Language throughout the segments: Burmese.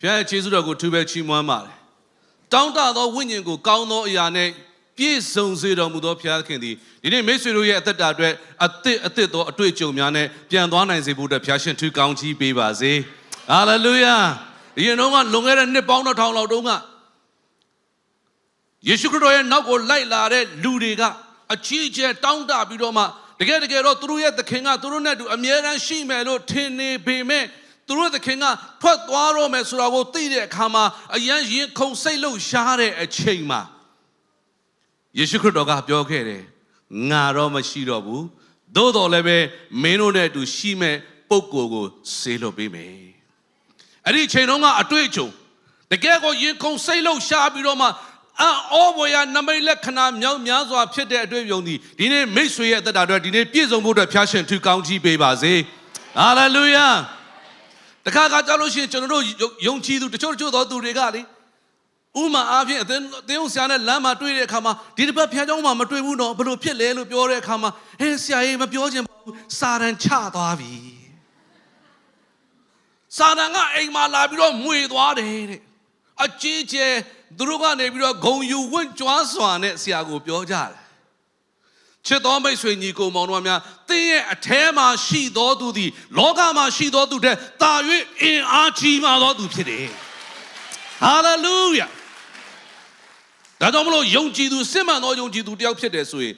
ဘုရားရဲ့ခြေစွတော်ကိုသူပဲချီးမွမ်းပါတယ်တောင်းတသောဝိညာဉ်ကိုကောင်းသောအရာနဲ့ပြည့်စုံစေတော်မူသောဘုရားသခင်သည်ဒီနေ့မိတ်ဆွေတို့ရဲ့အသက်တာအတွက်အသစ်အသစ်သောအတွေ့အကြုံများနဲ့ပြန်သွားနိုင်စေဖို့အတွက်ဘုရားရှင်ထူကောင်းချီးပေးပါစေဟာလေလုယာဒီရင်တော့ကလွန်ခဲ့တဲ့နှစ်ပေါင်းတစ်ထောင်လောက်တုန်းကယေရှုခရစ်တော်ရဲ့နောက်ကိုလိုက်လာတဲ့လူတွေကအကြီးအကျယ်တောင်းတပြီးတော့မှတကယ်တကယ်တော့သူတို့ရဲ့သခင်ကသူတို့နဲ့အတူအမြဲတမ်းရှိမယ်လို့ထင်နေပေမဲ့ သူတို့သခင်ကထွက်သွားတော့မယ်ဆိုတာကိုသိတဲ့အခါမှာအယံရင်ခုန်စိတ်လို့ရှားတဲ့အချိန်မှာယေရှုခရစ်တော်ကပြောခဲ့တယ်ငါတော့မရှိတော့ဘူးသို့တော်လည်းပဲမင်းတို့နဲ့အတူရှိမဲ့ပုံကိုယ်ကိုဆေးလို့ပေးမယ်အဲ့ဒီအချိန်တုန်းကအတွေ့အကြုံတကယ်ကိုရင်ခုန်စိတ်လို့ရှားပြီးတော့မှအောဘွေရနမိတ်လက္ခဏာမြောက်များစွာဖြစ်တဲ့အတွေ့အကြုံဒီဒီနေ့မိတ်ဆွေရဲ့အသက်တာအတွက်ဒီနေ့ပြည့်စုံဖို့အတွက်ဖျားရှင်ထူကောင်းကြီးပေးပါစေဟာလေလုယာ တခါခါကြောက်လို့ရှိရင်ကျွန်တော်တို့ယုံကြည်သူတချို့တချို့သောသူတွေကလေဥမာအားဖြင့်အသင်းအသင်းဆရာနဲ့လမ်းမှာတွေ့တဲ့အခါမှာဒီတစ်ပတ်ဖျားเจ้าမှာမတွေ့ဘူးတော့ဘလို့ဖြစ်လဲလို့ပြောတဲ့အခါမှာဟဲဆရာကြီးမပြောချင်ပါဘူးစာရန်ချသွားပြီစာရန်ကအိမ်မှာလာပြီးတော့မွေသွားတယ်တဲ့အကြီးကျယ်သူတို့ကနေပြီးတော့ဂုံယူဝင့်ကြွားစွာနဲ့ဆရာကိုပြောကြတယ် ချစ်တော်မိတ်ဆွေညီကိုမောင်တို့များတင်းရဲ့အแทမှာရှိတော်သူသည် လောကမှာရှိတော်သူတဲ့တာ၍အင်အားကြီးမာတော်သူဖြစ်တယ်ဟာလေလုယာဒါကြောင့်မလို့ယုံကြည်သူစစ်မှန်သောယုံကြည်သူတယောက်ဖြစ်တယ်ဆိုရင်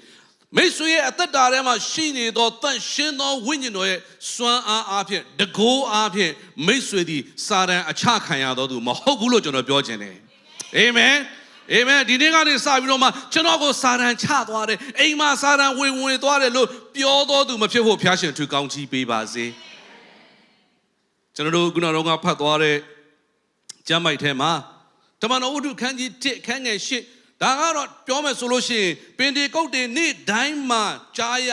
မိတ်ဆွေရဲ့အသက်တာထဲမှာရှိနေသောတန့်ရှင်းသောဝိညာဉ်တော်ရဲ့စွမ်းအားအားဖြင့်တကိုးအားဖြင့်မိတ်ဆွေသည် စာတန်အချခံရတော်သူမဟုတ်ဘူးလို့ကျွန်တော်ပြောချင်တယ်အာမင် အာမင်ဒီနေ့ကနေစပြီးတော့မှကျွန်တော်ကိုစာတန်ချသွားတယ်အိမ်မှာစာတန်ဝင်ဝင်သွားတယ်လို့ပြောတော်သူမဖြစ်ဖို့ဖျားရှင်သူကောင်းချီးပေးပါစေကျွန်တော်တို့ခုနကတော့ဖတ်သွားတဲ့ကျမ်းပိုက်ထဲမှာတမန်တော်ဝတ္ထုခန်းကြီး1ခန်းငယ်8ဒါကတော့ပြောမယ်ဆိုလို့ရှိရင်ပင်ဒီကုတ်တင်နေ့တိုင်းမှာကြားရ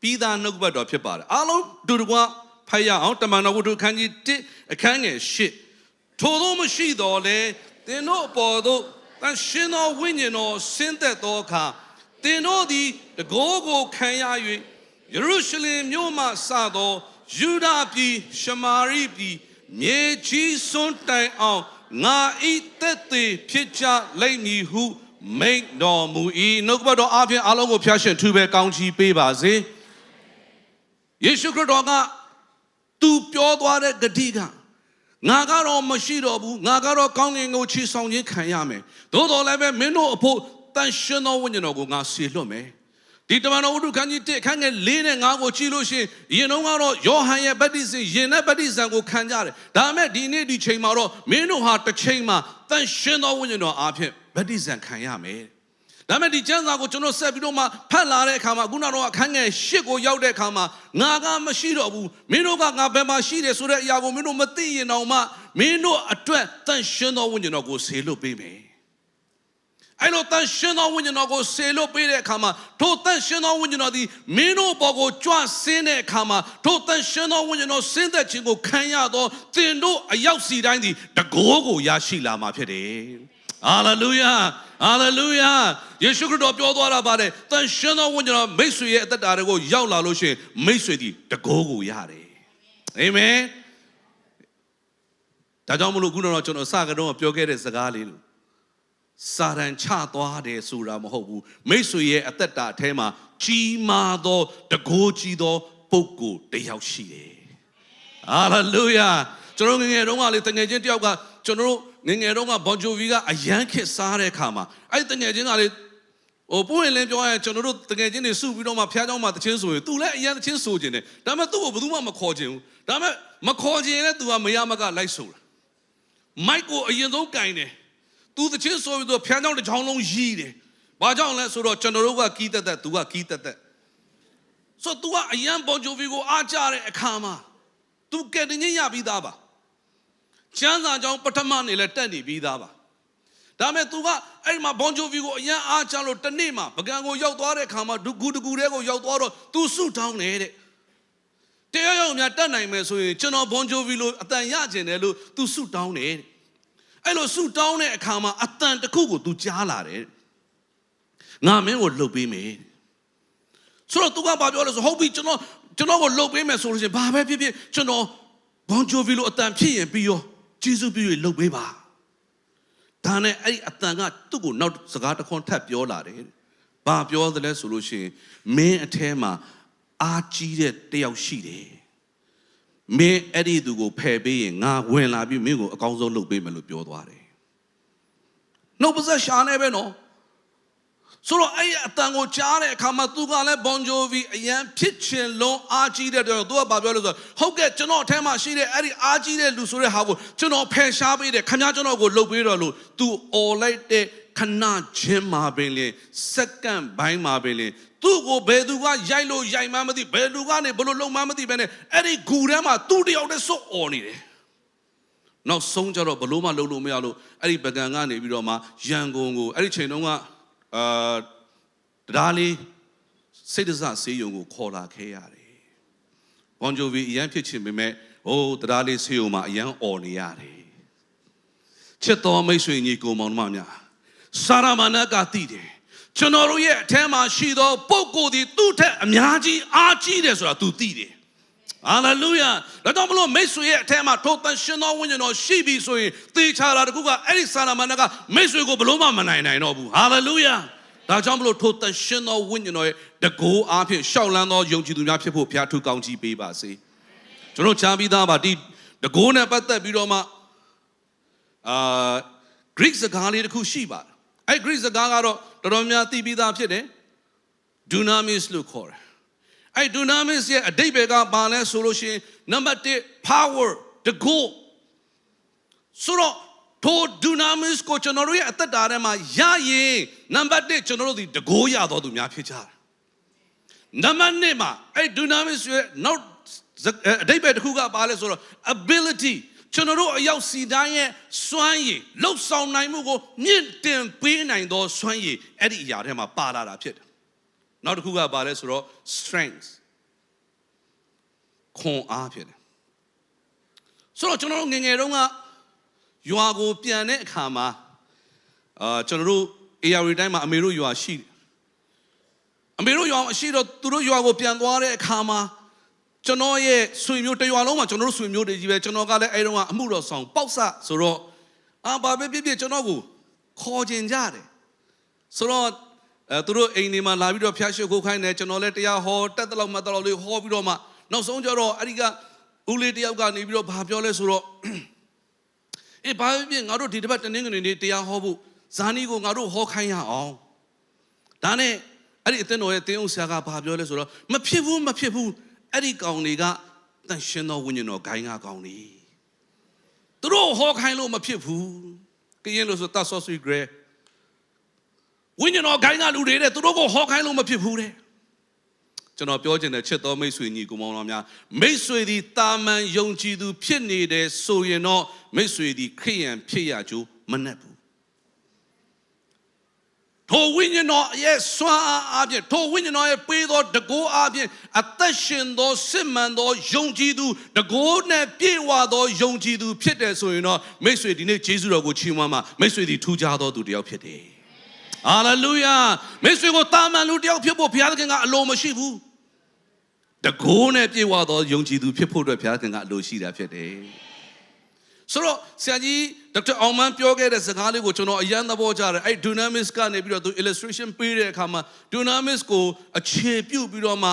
ပြီးသားနှုတ်ဘတ်တော်ဖြစ်ပါတယ်အားလုံးဒုတကွဖတ်ရအောင်တမန်တော်ဝတ္ထုခန်းကြီး1အခန်းငယ်8ထို့သောမရှိတော်လဲသင်တို့အပေါ်သို့ တန်ရှင်သောဝိညာဉ်တော်ဆင်းသက်သောအခါသင်တို့သည်တကိုးကိုခံရ၍ယေရုရှလင်မြို့မှစသောယူဒာပြည်ရှမာရိပြည်မြေကြီးစွန်းတိုင်အောင်ငါဤသက်သေးဖြစ်ကြလိမ့်မည်ဟုမိန့်တော်မူ၏နှုတ်ကပတ်တော်အပြင်အလုံးကိုဖျားရှင်ထူပဲကောင်းချီးပေးပါစေယေရှုခရစ်တော်ကသူပြောသွားတဲ့ဂတိက ငါကတော့မရှိတော့ဘူးငါကတော့ကောင်းကင်ကိုချီဆောင်ခြင်းခံရမယ်သို့တော်လည်းပဲမင်းတို့အဖို့တန်ရှင်သောဝိညာဉ်တော်ကိုငါဆေလွတ်မယ်ဒီတမန်တော်ဝတ္ထုခန်းကြီး1ခန်းငယ်၄နဲ့5ကိုကြည့်လို့ရှိရင်ယင်တော့ကတော့ယောဟန်ရဲ့ဗတ္တိဇင်ယင်နဲ့ဗတ္တိဇံကိုခံကြတယ်ဒါပေမဲ့ဒီနေ့ဒီချိန်မှာတော့မင်းတို့ဟာတစ်ချိန်မှာတန်ရှင်သောဝိညာဉ်တော်အားဖြင့်ဗတ္တိဇံခံရမယ် ဒါမဲ့ဒီကျမ်းစာကိုကျွန်တော်ဆက်ပြီးတော့မှဖတ်လာတဲ့အခါမှာခုနကတော့အခန်းငယ်၈ကိုရောက်တဲ့အခါမှာငါကမရှိတော့ဘူးမင်းတို့ကငါဘယ်မှာရှိတယ်ဆိုတဲ့အရာကိုမင်းတို့မသိရင်တော့မှမင်းတို့အတွက်တန်ရှင်သောဝိညာဉ်တော်ကိုဆေလွတ်ပေးမယ်အဲ့လိုတန်ရှင်သောဝိညာဉ်တော်ကိုဆေလို့ပေးတဲ့အခါမှာထိုတန်ရှင်သောဝိညာဉ်တော်သည်မင်းတို့ဘော်ကိုကြွဆင်းတဲ့အခါမှာထိုတန်ရှင်သောဝိညာဉ်တော်ဆင်းသက်ခြင်းကိုခံရသောသင်တို့အရောက်စီတိုင်းသည်တကိုးကိုရရှိလာမှာဖြစ်တယ်။ဟာလေလုယာ ဟာလေလုယာယေရှုခရစ်တော်ပြောသွားတာပါတယ်တန်ရှင်သောဝိညာဉ်တော်မိတ်ဆွေရဲ့အသက်တာတွေကိုရောက်လာလို့ရှိရင်မိတ်ဆွေသည်တကိုးကိုရတယ်။အာမင်။ဒါကြောင့်မလို့ခုနကတော့ကျွန်တော်စကားတော့ပြောခဲ့တဲ့စကားလေးလို့စာရန်ချသွားတယ်ဆိုတာမဟုတ်ဘူးမိတ်ဆွေရဲ့အသက်တာအแทမှာကြီးမားသောတကိုးကြီးသောပုဂ္ဂိုလ်တစ်ယောက်ရှိတယ်ဟာလေလုယာကျွန်တော်ငယ်ငယ်တုန်းကလေတငယ်ချင်းတယောက်ကကျွန်တော် ငယ်ငယ်တုန်းကဘွန်ဂျိုဗီကအရန်ခစ်စားတဲ့အခါမှာအဲ့တငယ်ချင်းကလေဟိုပွင့်လင်းပြောရရင်ကျွန်တော်တို့တကယ်ချင်းတွေစုပြီးတော့မှဖျားเจ้าမှာတချင်းဆိုရင်သူလည်းအရင်တချင်းဆိုခြင်းတယ်ဒါပေမဲ့သူ့ကိုဘယ်သူမှမခေါ်ခြင်းဘူးဒါပေမဲ့မခေါ်ခြင်းနဲ့သူကမရမကလိုက်ဆိုတာမိုက်ကိုအရင်ဆုံးကင်တယ်သူတချင်းဆိုပြီးတော့ဖျားเจ้าတစ်ချောင်းလုံးရီးတယ်ဘာကြောင့်လဲဆိုတော့ကျွန်တော်တို့ကကီးတက်တက်သူကကီးတက်တက်ဆိုတော့ तू ကအရန်ဘော်ဂျိုဗီကိုအားကြတဲ့အခါမှာ तू ကဲတင်ချင်းရပြီးသားပါ ကျမ်းစာကြောင့်ပထမနေလဲတက်နေပြီးသားပါဒါမဲ့ तू ကအဲ့ဒီမှာဘွန်ဂျိုဗီကိုအရန်အားကြလို့တနေ့မှာပကံကိုရောက်သွားတဲ့အခါမှာဒူကူဒကူတဲကိုရောက်သွားတော့ तू ဆုတောင်းတယ်တဲ့တရားရောက်များတက်နိုင်မယ်ဆိုရင်ကျွန်တော်ဘွန်ဂျိုဗီလိုအတန်ရကျင်တယ်လို့ तू ဆုတောင်းတယ်တဲ့အဲ့လိုဆုတောင်းတဲ့အခါမှာအတန်တစ်ခုကို तू ကြားလာတယ်ငါမင်းကိုလှုပ်ပေးမယ်ဆိုတော့ तू ကဘာပြောလဲဆိုဟုတ်ပြီကျွန်တော်ကျွန်တော်ကိုလှုပ်ပေးမယ်ဆိုလို့ရှိရင်ဘာပဲဖြစ်ဖြစ်ကျွန်တော်ဘွန်ဂျိုဗီလိုအတန်ဖြစ်ရင်ပြီးရော ကျေးဇူးပြု၍လှုပ်ပေးပါဒါနဲ့အဲ့ဒီအတန်ကသူ့ကိုနောက်စကားတစ်ခွန်းထပ်ပြောလာတယ်တဲ့ဘာပြောသလဲဆိုလို့ရှိရင်မင်းအထဲမှာအာကြီးတဲ့တယောက်ရှိတယ်မင်းအဲ့ဒီသူကိုဖယ်ပေးရင်ငါဝင်လာပြီးမင်းကိုအကောင်းဆုံးလုပ်ပေးမယ်လို့ပြောသွားတယ်နှုတ်ပါဆက်ရှာနေပဲနော် ဆိုတော့အဲ့ဒီအတန်ကိုကြားတဲ့အခါမှာသူကလည်း Bon Jovi အရန်ဖြစ်ချင်လုံးအားကြီးတဲ့တော့သူကဘာပြောလို့ဆိုတော့ဟုတ်ကဲ့ကျွန်တော်အထက်မှာရှိတဲ့အဲ့ဒီအားကြီးတဲ့လူဆိုတဲ့ဟာကိုကျွန်တော်ဖယ်ရှားပေးတယ်ခင်ဗျားကျွန်တော်ကိုလှုပ်ပေးတော့လို့ तू អော်လိုက်တဲ့ခဏချင်းမှာပင်လေစက္ကန့်ပိုင်းမှာပင်လေသူ့ကိုဘယ်သူကရိုက်လို့ရိုက်မှန်းမသိဘယ်သူကနေဘယ်လိုလုံမှန်းမသိပဲနဲ့အဲ့ဒီဂူထဲမှာသူ့တယောက်တည်းစွတ်អော်နေတယ်နောက်ဆုံးကျတော့ဘလို့မှလုံလို့မရလို့အဲ့ဒီပကံကနေပြီးတော့မှရန်ကုန်ကိုအဲ့ဒီချိန်တုန်းက အာတရားလေးစိတ်တစဆေးရုံကိုခေါ်လာခဲ့ရတယ်။ဘွန်ဂျိုဗီအရန်ဖြစ်ချင်ပေမဲ့ဟိုတရားလေးဆေးရုံမှာအရန်អော်နေရတယ်။ချစ်တော်မိတ်ဆွေညီကိုမောင်နှမများစာရမဏကတည်တယ်။ကျွန်တော်တို့ရဲ့အထက်မှာရှိသောပုဂ္ဂိုလ်ဒီသူ့ထက်အများကြီးအားကြီးတယ်ဆိုတာ तू သိတယ်။ ဟာလေလုယာဒါကြောင့်မလို့မိတ်ဆွေရဲ့အထက်မှာထိုတန်ရှင်သောဝိညာဉ်တော်ရှိပြီဆိုရင်သေချာတာတခုကအဲ့ဒီစာရမဏေကမိတ်ဆွေကိုဘလို့မှမနိုင်နိုင်တော့ဘူးဟာလေလုယာဒါကြောင့်မလို့ထိုတန်ရှင်သောဝိညာဉ်တော်ရဲ့တကိုးအားဖြင့်ရှောက်လန်းသောယုံကြည်သူများဖြစ်ဖို့ဘုရားထူကောင်းကြီးပေးပါစေကျွန်တော်ချားပြီးသားပါဒီတကိုးနဲ့ပတ်သက်ပြီးတော့မှအာ Greek စကားလေးတစ်ခုရှိပါတယ်အဲ့ Greek စကားကတော့တော်တော်များသိပြီးသားဖြစ်တယ် dunamis လို့ခေါ်တယ် အဲ့ dunamis ရဲ့အဓိပ္ပာယ်ကဘာလဲဆိုလို့ရှိရင် number 1 power တကိုးဆိုတော့ထို dunamis ကိုကျွန်တော်တို့ရဲ့အသက်တာထဲမှာရရင် number 1ကျွန်တော်တို့ဒီတကိုးရတော်သူများဖြစ်ကြတယ်နံပါတ်2မှာအဲ့ dunamis ရဲ့နောက်အဓိပ္ပာယ်တစ်ခုကဘာလဲဆိုတော့ ability ကျွန်တော်တို့အရောက်စီတိုင်းရဲ့စွမ်းရည်လှုပ်ဆောင်နိုင်မှုကိုမြင့်တင်ပေးနိုင်သောစွမ်းရည်အဲ့ဒီအရာထဲမှာပါလာတာဖြစ်တယ် နောက်တစ်ခုကဘာလဲဆိုတော့ strength ခွန်အားဖြစ်တယ်ဆိုတော့ကျွန်တော်တို့ငယ်ငယ်တုန်းကရွာကိုပြန်တဲ့အခါမှာအာကျွန်တော်တို့ AR တိုင်းမှာအမေတို့ရွာရှိတယ်အမေတို့ရွာရှိတော့သူတို့ရွာကိုပြန်သွားတဲ့အခါမှာကျွန်တော်ရဲ့ဆွေမျိုးတရွာလုံးမှာကျွန်တော်တို့ဆွေမျိုးတွေကြီးပဲကျွန်တော်ကလည်းအဲတုန်းကအမှုတော်ဆောင်ပေါက်ဆဆိုတော့အာဘာပဲဖြစ်ဖြစ်ကျွန်တော်ကိုခေါ်ကျင်ကြတယ်ဆိုတော့ အဲသူတို့အိမ်တွေမှာလာပြီးတော့ဖျားရှုပ်ခိုးခိုင်းတယ်ကျွန်တော်လည်းတရားဟောတက်တလောက်မှတက်လောက်လေးဟောပြီးတော့မှနောက်ဆုံးကျတော့အဲ့ဒီကဦးလေးတယောက်ကနေပြီးတော့ဘာပြောလဲဆိုတော့အေးဘာဖြစ်ဖြစ်ငါတို့ဒီတစ်ပတ်တနင်္ဂနွေနေ့တရားဟောဖို့ဇာနီကိုငါတို့ဟောခိုင်းရအောင်ဒါနဲ့အဲ့ဒီအသင်းတော်ရဲ့တင်းအောင်ဆရာကဘာပြောလဲဆိုတော့မဖြစ်ဘူးမဖြစ်ဘူးအဲ့ဒီကောင်တွေကတန်ရှင်တော်ဝိညာဉ်တော်ဂိုင်းကကောင်တွေသူတို့ဟောခိုင်းလို့မဖြစ်ဘူးကရင်လို့ဆိုတတ်ဆော့ဆွေဂရဲ ဝိညာဉ်တော်ဂိုင်းကလူတွေတဲ့သူတို့ကိုဟောခိုင်းလို့မဖြစ်ဘူးတဲ့ကျွန်တော်ပြောချင်တဲ့ချစ်တော်မိတ်ဆွေညီကိုမောင်တော်များမိတ်ဆွေဒီတာမန်ယုံကြည်သူဖြစ်နေတယ်ဆိုရင်တော့မိတ်ဆွေဒီခရိယန်ဖြစ်ရကြိုးမနှက်ဘူးထိုဝိညာဉ်တော်ရဲ့စွမ်းအားအပြင်ထိုဝိညာဉ်တော်ရဲ့ပေးသောတကိုးအပြင်အသက်ရှင်သောစစ်မှန်သောယုံကြည်သူတကိုးနဲ့ပြည့်ဝသောယုံကြည်သူဖြစ်တယ်ဆိုရင်တော့မိတ်ဆွေဒီနေ့ယေရှုတော်ကိုချီးမွမ်းမှာမိတ်ဆွေဒီထူးခြားသောသူတစ်ယောက်ဖြစ်တယ် ဟာလေလုယာမိတ်ဆွေကိုတာမန်လူတစ်ယောက်ဖြစ်ဖို့ဘုရားသခင်ကအလိုမရှိဘူးတကိုးနဲ့ပြည့်ဝသောယုံကြည်သူဖြစ်ဖို့အတွက်ဘုရားသခင်ကအလိုရှိတာဖြစ်တယ်ဆိုတော့ဆရာကြီးဒေါက်တာအောင်မန်းပြောခဲ့တဲ့စကားလေးကိုကျွန်တော်အရန်သဘောကျတယ်အဲ့ dynamics ကနေပြီးတော့သူ illustration ပေးတဲ့အခါမှာ dynamics ကိုအခြေပြုပြီးတော့မှ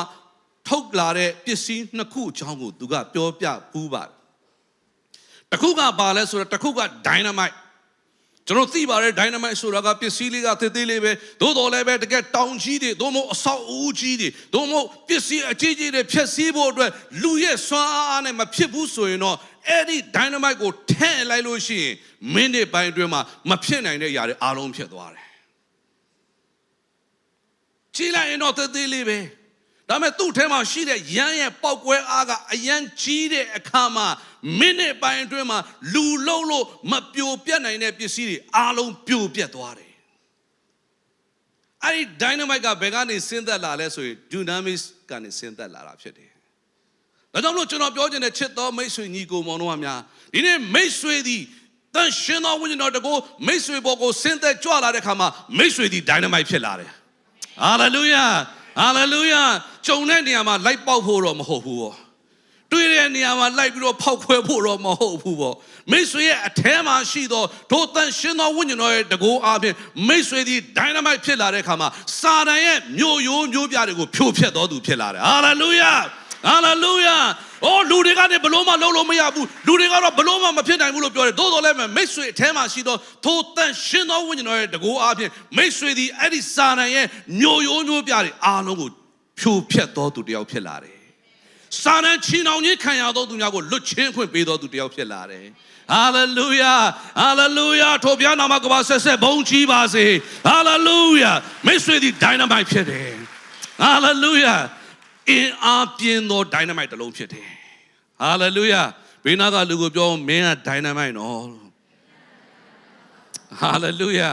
ထုတ်လာတဲ့ပစ္စည်းနှစ်ခုအကြောင်းကိုသူကပြောပြပူးပါတယ်တစ်ခုကဘာလဲဆိုတော့တစ်ခုက dynamite ကျွန်တော်သိပါတယ် dynamite ဆိုတာကပစ္စည်းလေးကသေးသေးလေးပဲသို့တော်လည်းပဲတကယ်တောင်ကြီးတွေသို့မဟုတ်အဆောက်အဦကြီးတွေသို့မဟုတ်ပစ္စည်းအကြီးကြီးတွေဖျက်ဆီးဖို့အတွက်လူရဲ့စွမ်းအားနဲ့မဖြစ်ဘူးဆိုရင်တော့အဲ့ဒီ dynamite ကိုထည့်လိုက်လို့ရှိရင်မိနစ်ပိုင်းအတွင်းမှာမဖြစ်နိုင်တဲ့ຢာတွေအားလုံးဖြစ်သွားတယ်ကြည့်လိုက်ရင်တော့သေးသေးလေးပဲ ဒါပေမဲ့သူ့ထဲမှာရှိတဲ့ရမ်းရဲ့ပောက်ကွဲအားကအရန်ကြီးတဲ့အခါမှာမိနစ်ပိုင်းအတွင်းမှာလူလုံးလို့မပြိုပြတ်နိုင်တဲ့ပစ္စည်းတွေအားလုံးပြိုပြတ်သွားတယ်အဲ့ဒီ dynamite ကဘယ်ကနေဆင်းသက်လာလဲဆိုရင် dynamics ကနေဆင်းသက်လာတာဖြစ်တယ်ဒါကြောင့်မလို့ကျွန်တော်ပြောချင်တဲ့ချစ်တော်မိတ်ဆွေညီကိုမောင်တို့ကများဒီနေ့မိတ်ဆွေသည်တန်ရှင်တော်ဝိညာဉ်တော်တကိုမိတ်ဆွေဘောကိုဆင်းသက်ကြွလာတဲ့ခါမှာမိတ်ဆွေသည် dynamite ဖြစ်လာတယ်ဟာလေလုယာ ဟာလေလုယာကြုံတဲ့နေရာမှာလိုက်ပေါက်ဖို့တော့မဟုတ်ဘူးတွေ့တဲ့နေရာမှာလိုက်ပြီးတော့ဖောက်ခွဲဖို့တော့မဟုတ်ဘူးပေါ့မိတ်ဆွေရဲ့အထဲမှာရှိသောဒိုတန်ရှင်သောဝိညာဉ်တော်ရဲ့တကူအားဖြင့်မိတ်ဆွေသည်ဒိုင်နမိုက်ဖြစ်လာတဲ့အခါမှာစာတန်ရဲ့မြို့ရိုးမြို့ပြတွေကိုဖြိုဖျက်တော်သူဖြစ်လာတယ်ဟာလေလုယာ ဟာလေလုယာအိုးလူတွေကနေဘလို့မှလုံးလို့မရဘူးလူတွေကတော့ဘလို့မှမဖြစ်နိုင်ဘူးလို့ပြောတယ်သို့တော်လည်းမိတ်ဆွေအထဲမှာရှိသောထိုတန်ရှင်သောဝိညာဉ်တော်ရဲ့တကူအားဖြင့်မိတ်ဆွေသည်အဲ့ဒီစာတန်ရဲ့မြို့ရိုးမြို့ပြတွေအားလုံးကိုဖြိုဖျက်တော်သူတစ်ယောက်ဖြစ်လာတယ်စာရန်ချီနှောင်ခြင်းခံရသောသူများကိုလွတ်ချင်းခွင့်ပေးသောသူတစ်ယောက်ဖြစ်လာတယ်။ဟာလေလုယာဟာလေလုယာထိုပြားနာမကပါဆက်ဆက်ဘုန်းကြီးပါစေ။ဟာလေလုယာမိတ်ဆွေသည်ဒိုင်နမိုက်ဖြစ်တယ်။ဟာလေလုယာ အင်အားပြင်းသောဒိုင်နမိုက်တစ်လုံးဖြစ်တယ်။ဟာလေလုယာဘေးနာကလူကိုပြောမင်းကဒိုင်နမိုက်နော်။ဟာလေလုယာ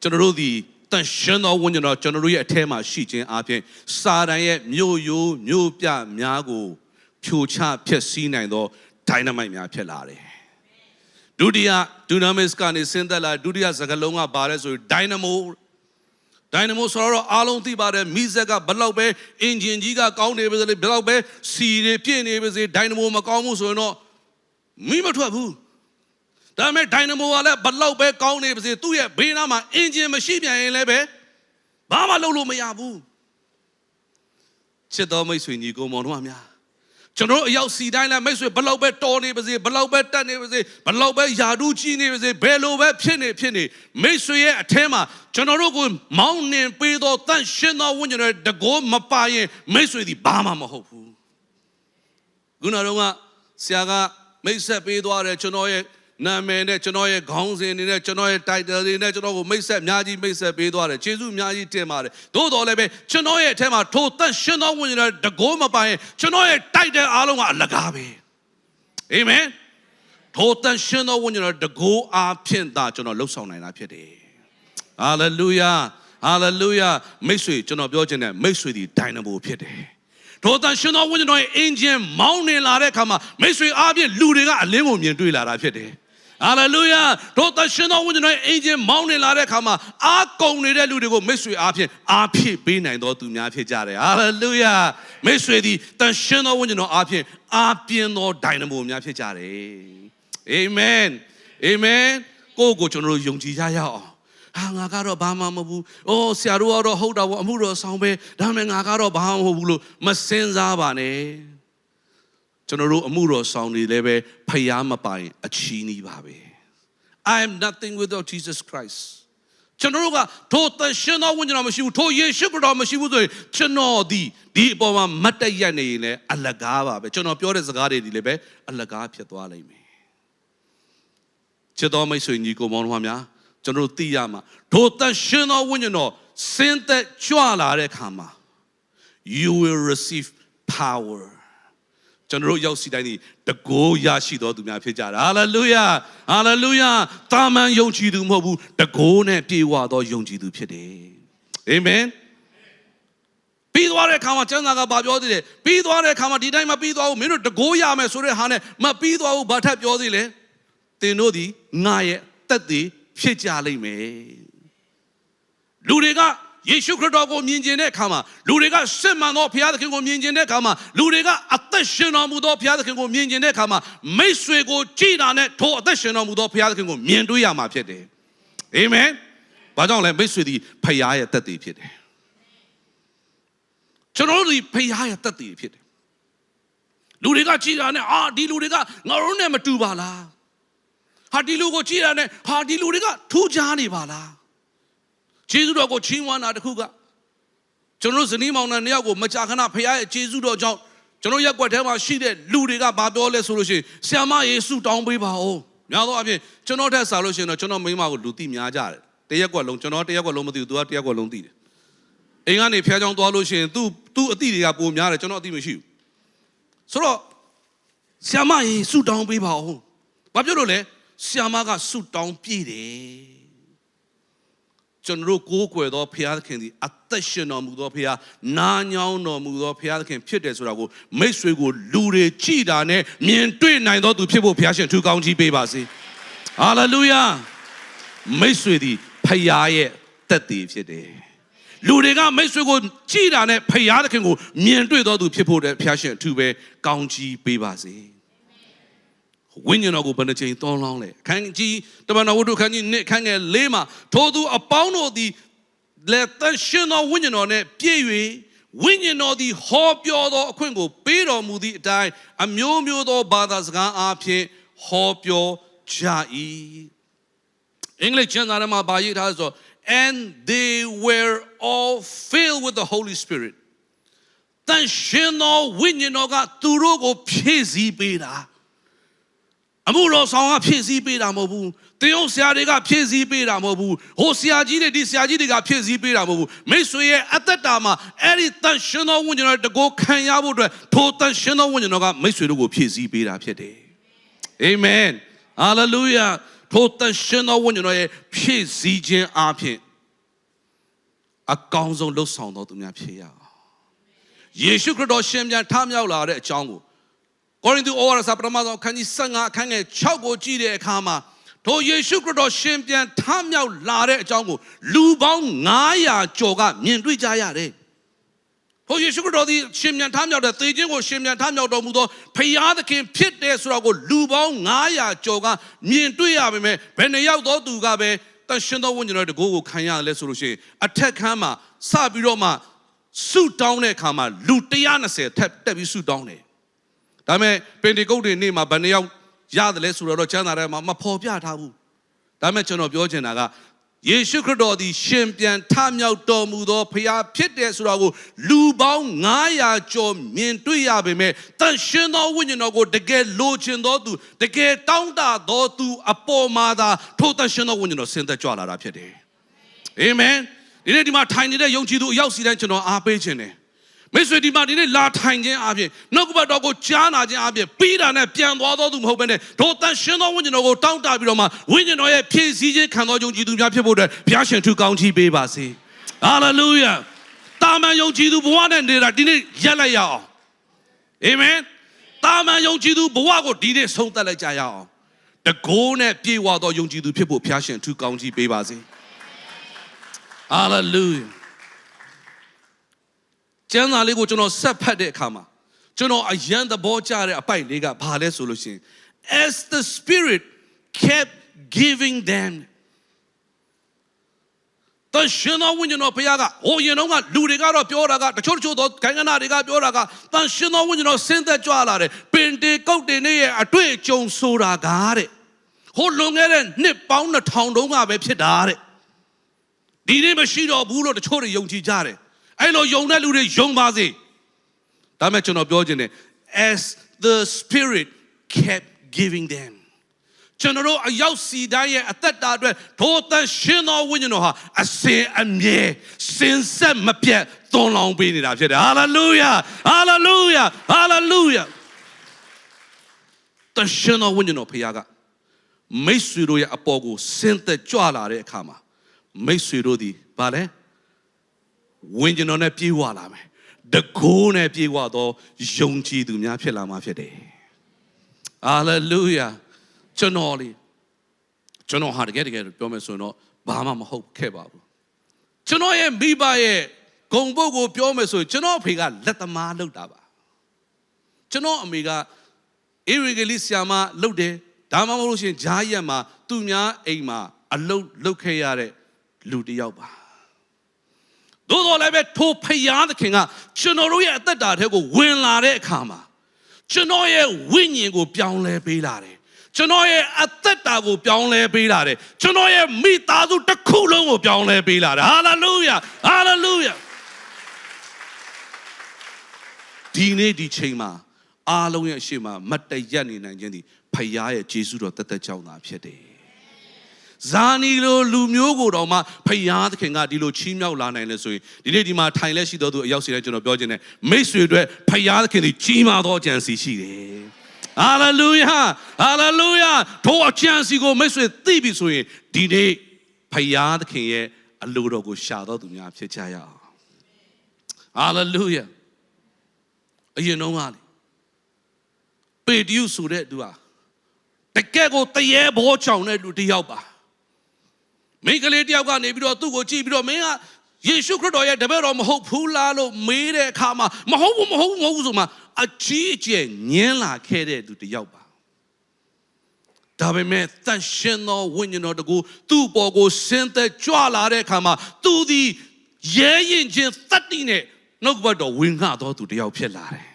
ကျွန်တော်တို့ဒီတန်ရှင်သောဝိညာဉ်တော်ကျွန်တော်တို့ရဲ့အထဲမှာရှိခြင်းအပြင်စာတန်ရဲ့မြို့ရိုးမြို့ပြများကိုဖြိုချဖျက်ဆီးနိုင်သောဒိုင်နမိုက်များဖြစ်လာတယ်။ဒုတိယဒူနာမစ်ကနေဆင်းသက်လာဒုတိယစကားလုံးကဘာလဲဆိုရင်ဒိုင်နမို ဒိုင်နမိုဆိုတော့အားလုံးသိပါတယ်မိဇက်ကဘလောက်ပဲအင်ဂျင်ကြီးကကောင်းနေပါစေဘလောက်ပဲစီတွေပြည့်နေပါစေဒိုင်နမိုမကောင်းဘူးဆိုရင်တော့မိမထွက်ဘူးဒါပေမဲ့ဒိုင်နမိုကလည်းဘလောက်ပဲကောင်းနေပါစေသူ့ရဲ့ဘေးနားမှာအင်ဂျင်မရှိပြန်ရင်လည်းပဲဘာမှလုပ်လို့မရဘူးချစ်တော်မိတ်ဆွေညီကိုမောင်တို့အများ ကျွန်တော်တို့အရောက်စီတိုင်းလည်းမိတ်ဆွေဘလောက်ပဲတော်နေပါစေဘလောက်ပဲတက်နေပါစေဘလောက်ပဲယာဒူးကြီးနေပါစေဘယ်လိုပဲဖြစ်နေဖြစ်နေမိတ်ဆွေရဲ့အထဲမှာကျွန်တော်တို့ကိုမောင်းနှင်ပေးသောတန့်ရှင်းသောဝိညာဉ်တော်ရဲ့တကောမပါရင်မိတ်ဆွေဒီဘာမှမဟုတ်ဘူးခုနတော့ကဆရာကမိတ်ဆက်ပေးသွားတယ်ကျွန်တော်ရဲ့ နာမည်နဲ့ကျွန်တော်ရဲ့ခေါင်းစဉ်တွေနဲ့ကျွန်တော်ရဲ့ title တွေနဲ့ကျွန်တော်ကိုမိတ်ဆက်အများကြီးမိတ်ဆက်ပေးသွားတယ်ကျေးဇူးအများကြီးတင်ပါတယ်သို့တော်လည်းပဲကျွန်တော်ရဲ့အထက်မှာထိုသက်ရှင်သောဝိညာဉ်တော်တကိုးမပိုင်ကျွန်တော်ရဲ့ title အားလုံးကအလကားပဲအာမင်ထိုသက်ရှင်သောဝိညာဉ်တော်တကိုးအားဖြင့်သာကျွန်တော်လှုပ်ဆောင်နိုင်တာဖြစ်တယ်ဟာလေလုယာဟာလေလုယာမိတ်ဆွေကျွန်တော်ပြောချင်တယ်မိတ်ဆွေဒီဒိုင်နမိုဖြစ်တယ်ထိုတန်ရှင်သောဝိညာဉ်တော်ရဲ့အင်ဂျင်မောင်းနေလာတဲ့အခါမှာမိတ်ဆွေအားဖြင့်လူတွေကအလင်းကိုမြင်တွေ့လာတာဖြစ်တယ်။ ဟာလေလုယာထိုတန်ရှင်သောဝိညာဉ်တော်ရဲ့အင်ဂျင်မောင်းနေလာတဲ့အခါမှာအားကုန်နေတဲ့လူတွေကိုမိတ်ဆွေအားဖြင့်အားဖြည့်ပေးနိုင်သောသူများဖြစ်ကြတယ်။ဟာလေလုယာမိတ်ဆွေသည်တန်ရှင်သောဝိညာဉ်တော်အားဖြင့်အားပြင်းသောဒိုင်နမိုများဖြစ်ကြတယ်။အာမင်။အာမင်။ကိုယ့်ကိုကျွန်တော်တို့ယုံကြည်ကြရအောင်ဟာငါကတော့ဘာမှမဟုတ်ဘူး။အိုးဆရာတို့ကတော့ဟုတ်တာပေါ့အမှုတော်ဆောင်ပဲ။ဒါပေမဲ့ငါကတော့ဘာမှမဟုတ်ဘူးလို့မစင်စားပါနဲ့။ ကျွန်တော်တို့အမှုတော်ဆောင်နေလည်းပဲဖျားမပိုင်အချီးနီးပါပဲ။ I am nothing without Jesus Christ. ကျွန်တော်တို့ကထိုသရှင်သောဝိညာဉ်တော်မရှိဘူးထိုယေရှုခရစ်တော်မရှိဘူးဆိုရင်ကျွန်တော်ဒီဒီအပေါ်မှာမတ်တက်ရက်နေရင်လည်းအလကားပါပဲကျွန်တော်ပြောတဲ့စကားတွေဒီလည်းပဲအလကားဖြစ်သွားလိမ့်မယ်ချစ်တော်မိတ်ဆွေညီကိုမောင်တို့များကျွန်တော်တို့သိရမှာဒိုတန်ရှင်သောဝိညာဉ်တော်စင်သက်ကြွလာတဲ့အခါမှာ you will receive power ကျွန်တော်တို့ရောက်စီတိုင်းဒီတကိုးရရှိတော်သူများဖြစ်ကြတာဟာလေလုယာဟာလေလုယာတာမန်ယုံကြည်သူမဟုတ်ဘူးတကိုးနဲ့ပြေဝသောယုံကြည်သူဖြစ်တယ်အာမင်ပြီးသွားတဲ့အခါမှာကျမ်းစာကဘာပြောသေးလဲပြီးသွားတဲ့အခါမှာဒီတိုင်းမပြီးသွားဘူးမင်းတို့တကိုးရမယ်ဆိုတဲ့ဟာနဲ့မပြီးသွားဘူးဘာထပ်ပြောသေးလဲသင်တို့သည်ငါရဲ့တက်သေးဖြစ်ကြလိမ့်မယ်လူတွေက ယေရှုခရစ်တော်ကိုမြင်ကျင်တဲ့အခါမှာလူတွေကစစ်မှန်သောဘုရားသခင်ကိုမြင်ကျင်တဲ့အခါမှာလူတွေကအသက်ရှင်တော်မူသောဘုရားသခင်ကိုမြင်ကျင်တဲ့အခါမှာမိတ်ဆွေကိုကြည်တာနဲ့ထိုအသက်ရှင်တော်မူသောဘုရားသခင်ကိုမြင်တွေ့ရမှာဖြစ်တယ်အာမင်ဘာကြောင့်လဲမိတ်ဆွေသည်ဘုရားရဲ့တက်သေးဖြစ်တယ်ကျွန်တော်တို့ဒီဘုရားရဲ့တက်သေးဖြစ်တယ်လူတွေကကြည်တာနဲ့အာဒီလူတွေကငါတို့နဲ့မတူပါလားဟာဒီလူကိုကြည့်ရတဲ့ဟာဒီလူတွေကထူးခြားနေပါလား ဂျေဇုတော်ကိုချီးမွမ်းတာတခုကကျွန်တော်တို့ဇနီးမောင်နှံနှစ်ယောက်ကိုမကြာခဏဖခင်ရဲ့ဂျေဇုတော်ကြောင့်ကျွန်တော်ရက်ွက်ထဲမှာရှိတဲ့လူတွေကဘာပြောလဲဆိုလို့ရှိရင်ဆ iam မယေစုတောင်းပေးပါဦးများသောအားဖြင့်ကျွန်တော်တက်စားလို့ရှိရင်တော့ကျွန်တော်မိန်းမကိုလူသိများကြတယ်တရက်ကွက်လုံးကျွန်တော်တရက်ကွက်လုံးမသိဘူးသူကတရက်ကွက်လုံးသိတယ်အိမ်ကနေဖျားချောင်းသွားလို့ရှိရင်သူသူအတိတွေကပိုများတယ်ကျွန်တော်အတိမရှိဘူးဆိုတော့ဆ iam မယေစုတောင်းပေးပါဦးဘာပြောလို့လဲဆ iam မကစုတောင်းပြည့်တယ် ကျွန်တော်တို့ကိုးကွယ်သောဘုရားသခင်သည်အသက်ရှင်တော်မူသောဘုရားနာညောင်းတော်မူသောဘုရားသခင်ဖြစ်တယ်ဆိုတာကိုမိတ်ဆွေကိုလူတွေကြည်တာနဲ့မြင်တွေ့နိုင်သောသူဖြစ်ဖို့ဘုရားရှင်ထူကောင်းကြီးပေးပါစေဟာလေလုယာမိတ်ဆွေသည်ဖခင်ရဲ့တက်တည်ဖြစ်တယ်လူတွေကမိတ်ဆွေကိုကြည်တာနဲ့ဖယားသခင်ကိုမြင်တွေ့တော်သူဖြစ်ဖို့တဲ့ဖျားရှင်အထူးပဲကောင်းချီးပေးပါစေ ဝိညာဉ်တော်ကိုဘယ်နှချိန်သွန်းလောင်းလဲအခန်းကြီးတမန်တော်ဝတ္ထုခန်းကြီးနှစ်ခန်းငယ်၄မှာထိုသူအပေါင်းတို့သည်လက်တန်ရှင်တော်ဝိညာဉ်တော်နဲ့ပြည့်၍ဝိညာဉ်တော်သည်ဟောပြောသောအခွင့်ကိုပေးတော်မူသည့်အတိုင်းအမျိုးမျိုးသောဘာသာစကားအားဖြင့်ဟောပြောကြ၏အင်္ဂလိပ်ကျမ်းစာထဲမှာဗာရေးထားဆို and they were all filled with the holy spirit တန်ရှင်တော်ဝိညာဉ်တော်ကသူတို့ကိုဖြည့်ဆည်းပေးတာ အမှုတော်ဆောင်ကဖြည့်ဆည်းပေးတာမဟုတ်ဘူးတင်အောင်ဆရာတွေကဖြည့်ဆည်းပေးတာမဟုတ်ဘူးဟိုဆရာကြီးတွေဒီဆရာကြီးတွေကဖြည့်ဆည်းပေးတာမဟုတ်ဘူးမိတ်ဆွေရဲ့အသက်တာမှာအဲ့ဒီတန်ရှင်တော်ဝိညာဉ်တော်တကိုခံရဖို့အတွက်ထိုတန်ရှင်တော်ဝိညာဉ်တော်ကမိတ်ဆွေတို့ကိုဖြည့်ဆည်းပေးတာဖြစ်တယ်အာမင်ဟာလေလုယာထိုတန်ရှင်တော်ဝိညာဉ်တော်ရဲ့ဖြည့်ဆည်းခြင်းအပြင်အကောင်းဆုံးလှုပ်ဆောင်တော်သူများဖြစ်ရအောင်ယေရှုခရစ်တော်ရှင်ပြန်ထမြောက်လာတဲ့အကြောင်းကို ကောရိန္သုဩဝါဒစာပထမဆုံးအခန်းကြီး15အခန်းငယ်6ကိုကြည့်တဲ့အခါမှာထိုယေရှုခရစ်တော်ရှင်ပြန်ထမြောက်လာတဲ့အကြောင်းကိုလူပေါင်း900ကျော်ကမြင်တွေ့ကြရတယ်။ဟိုယေရှုခရစ်တော်သည်ရှင်ပြန်ထမြောက်တဲ့သေခြင်းကိုရှင်ပြန်ထမြောက်တော်မူသောဖယားသခင်ဖြစ်တယ်ဆိုတော့ကိုလူပေါင်း900ကျော်ကမြင်တွေ့ရပါမယ်။ဘယ်နှယောက်သောသူကပဲတန်ရှင်သောဝိညာဉ်တော်တကိုးကိုခံရတယ်လဲဆိုလို့ရှိရင်အထက်ခန်းမှာစပြီးတော့မှဆုတောင်းတဲ့အခါမှာလူ120ထပ်တက်ပြီးဆုတောင်းတယ်။ ဒါပေမဲ့ပင်တေကုတ်တွေနေ့မှာဘယ်နှယောက်ရတယ်လဲဆိုတော့ကျမ်းစာထဲမှာမဖော်ပြထားဘူး။ဒါပေမဲ့ကျွန်တော်ပြောချင်တာကယေရှုခရစ်တော်သည်ရှင်ပြန်ထမြောက်တော်မူသောဖခင်ဖြစ်တယ်ဆိုတာကိုလူပေါင်း900ကျော်မြင်တွေ့ရပေမဲ့တန်ရှင်သောဝိညာဉ်တော်ကိုတကယ်လိုချင်သောသူတကယ်တောင်းတသောသူအပေါ်မှာသာထိုတန်ရှင်သောဝိညာဉ်တော်ဆင်းသက်ကြွလာတာဖြစ်တယ်။အာမင်။ဒီနေ့ဒီမှာထိုင်နေတဲ့ယုံကြည်သူအရောက်စီတိုင်းကျွန်တော်အားပေးခြင်းတယ်။ မိတ်ဆွေဒီမှာဒီနေ့လာထိုင်ခြင်းအပြင်နှုတ်ကပတ်တော်ကိုကြားနာခြင်းအပြင်ပြီးတာနဲ့ပြန်သွားသောသူမဟုတ်ဘဲနဲ့ဒို့တန်ရှင်သောဝိညာဉ်တော်ကိုတောင်းတပြီးတော့မှဝိညာဉ်တော်ရဲ့ဖြည့်ဆည်းခြင်းခံသောယုံကြည်သူများဖြစ်ဖို့အတွက်ဘုရားရှင်ထူကောင်းချီးပေးပါစေ။ဟာလေလုယာ။တာမန်ယုံကြည်သူဘဝနဲ့နေတာဒီနေ့ရက်လိုက်ရအောင်။အာမင်။တာမန်ယုံကြည်သူဘဝကိုဒီနေ့ဆုံးသက်လိုက်ကြရအောင်။တကိုးနဲ့ပြေဝသောယုံကြည်သူဖြစ်ဖို့ဘုရားရှင်ထူကောင်းချီးပေးပါစေ။ Hallelujah ကျမ်းစာလေးကိုကျွန်တော်ဆက်ဖတ်တဲ့အခါမှာကျွန်တော်အယံသဘောကျတဲ့အပိုက်လေးကဘာလဲဆိုလို့ရှိရင် as the spirit kept giving them တရှင်တော်ဝိညာဉ်တော်ဘုရားကဟိုရင်တော့ကလူတွေကတော့ပြောတာကတချို့တချို့သောခိုင်ကနာတွေကပြောတာကတန်ရှင်တော်ဝိညာဉ်တော်ဆင်းသက်ကြွလာတယ်ပင်တေကုတ်တင်ရဲ့အတွေ့အကြုံဆိုတာကတဲ့ဟိုလွန်ခဲ့တဲ့နှစ်ပေါင်း2000တုန်းကပဲဖြစ်တာတဲ့ဒီနေ့မရှိတော့ဘူးလို့တချို့တွေယုံကြည်ကြတယ် အဲ့လိုယုံတဲ့လူတွေယုံပါစေဒါမဲ့ကျွန်တော်ပြောခြင်းတယ် as the spirit kept giving them ကျွန်တော်တို့အရောက်စီတိုင်းရဲ့အသက်တာအတွက်ဒို့တန်ရှင်သောဝိညာဉ်တော်ဟာအစင်အမြဲစင်ဆက်မပြတ်သွန်လောင်းပေးနေတာဖြစ်တယ်ဟာလေလုယာဟာလေလုယာဟာလေလုယာတန်ရှင်သောဝိညာဉ်တော်ဖခင်ကမိတ်ဆွေတို့ရဲ့အပေါ်ကိုဆင်းသက်ကြွလာတဲ့အခါမှာမိတ်ဆွေတို့သည်ဗာလဲ ဝိညာဉ်တော်နဲ့ပြေးဝလာမယ်တကိုးနဲ့ပြေးဝသောယုံကြည်သူများဖြစ်လာမှာဖြစ်တယ်ဟာလေလုယာကျွန်တော်လေကျွန်တော်ဟာတကယ်တကယ်ပြောမယ်ဆိုရင်တော့ဘာမှမဟုတ်ခဲ့ပါဘူးကျွန်တော်ရဲ့မိဘရဲ့ဂုံပုတ်ကိုပြောမယ်ဆိုရင်ကျွန်တော်အဖေကလက်သမားလုပ်တာပါကျွန်တော်အမေကအေရီဂလီဆီယာမလုပ်တယ်ဒါမှမဟုတ်လို့ရှိရင်ဂျားရက်မှာသူများအိမ်မှာအလုပ်လုပ်ခဲ့ရတဲ့လူတစ်ယောက်ပါ သို့တော်လည်းပဲထိုဖယားသခင်ကကျွန်တော်တို့ရဲ့အသက်တာထဲကိုဝင်လာတဲ့အခါမှာကျွန်တော်ရဲ့ဝိညာဉ်ကိုပြောင်းလဲပေးလာတယ်ကျွန်တော်ရဲ့အသက်တာကိုပြောင်းလဲပေးလာတယ်ကျွန်တော်ရဲ့မိသားစုတစ်ခုလုံးကိုပြောင်းလဲပေးလာတယ်ဟာလေလုယာဟာလေလုယာဒီနေ့ဒီချိန်မှာအားလုံးရဲ့အရှိမမတ်တရက်နေနိုင်ခြင်းဒီဖယားရဲ့ဂျေစုတော်တသက်ကြောင့်သာဖြစ်တယ် ဇာနီလိုလူမျိုးကိုတော့မှဖယားသခင်ကဒီလိုချီးမြှောက်လာနိုင်လဲဆိုရင်ဒီနေ့ဒီမှာထိုင်လက်ရှိတော်သူအရောက်စီတဲ့ကျွန်တော်ပြောခြင်းနဲ့မိတ်ဆွေတွေဖယားသခင်ဒီကြီးမားသောကြံစီရှိတယ်ဟာလေလုယာဟာလေလုယာထိုအကြံစီကိုမိတ်ဆွေသိပြီဆိုရင်ဒီနေ့ဖယားသခင်ရဲ့အလိုတော်ကိုရှာတော်သူများဖြစ်ကြရအောင်ဟာလေလုယာအရင်တော့ကလေပေတရုဆိုတဲ့သူဟာတကယ်ကိုတရေဘောချောင်တဲ့လူတစ်ယောက်ပါ မိန်းကလေးတယောက်ကနေပြီးတော့သူ့ကိုကြည့်ပြီးတော့မင်းကယေရှုခရစ်တော်ရဲ့တပည့်တော်မဟုတ်ဘူးလားလို့မေးတဲ့အခါမှာမဟုတ်ဘူးမဟုတ်ဘူးမဟုတ်ဘူးဆိုမှအကြီးအကျယ်ညင်းလာခဲ့တဲ့သူတစ်ယောက်ပါဒါပေမဲ့တန်ရှင်သောဝိညာဉ်တော်တကူသူ့ပေါ်ကိုဆင်းသက်ကြွလာတဲ့အခါမှာသူသည်ရဲရင်ချင်းသတ္တိနဲ့နှုတ်ကပတ်တော်ဝင်ငှတော်သူတစ်ယောက်ဖြစ်လာတယ်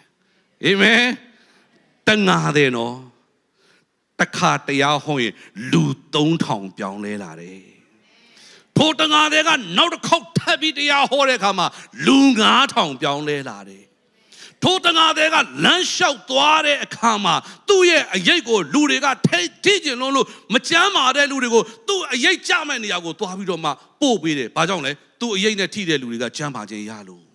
အာမင်တန်ငါတယ်နော်တခါတရားဟောရင်လူ3000ပြောင်းလဲလာတယ် ထိုတငါတွေကနောက်တစ်ခေါက်ထပ်ပြီးတရားဟောတဲ့အခါမှာလူ9000ပြောင်းလဲလာတယ်။ထိုတငါတွေကလမ်းလျှောက်သွားတဲ့အခါမှာသူ့ရဲ့အရေးကိုလူတွေကထိထိကျင်လုံးလို့မကြမ်းမာတဲ့လူတွေကိုသူ့အရေးကြမဲ့နေရာကိုသွားပြီးတော့မှပို့ပေးတယ်။ဘာကြောင့်လဲ။သူ့အရေးနဲ့ထိတဲ့လူတွေကကြမ်းပါခြင်းရလို့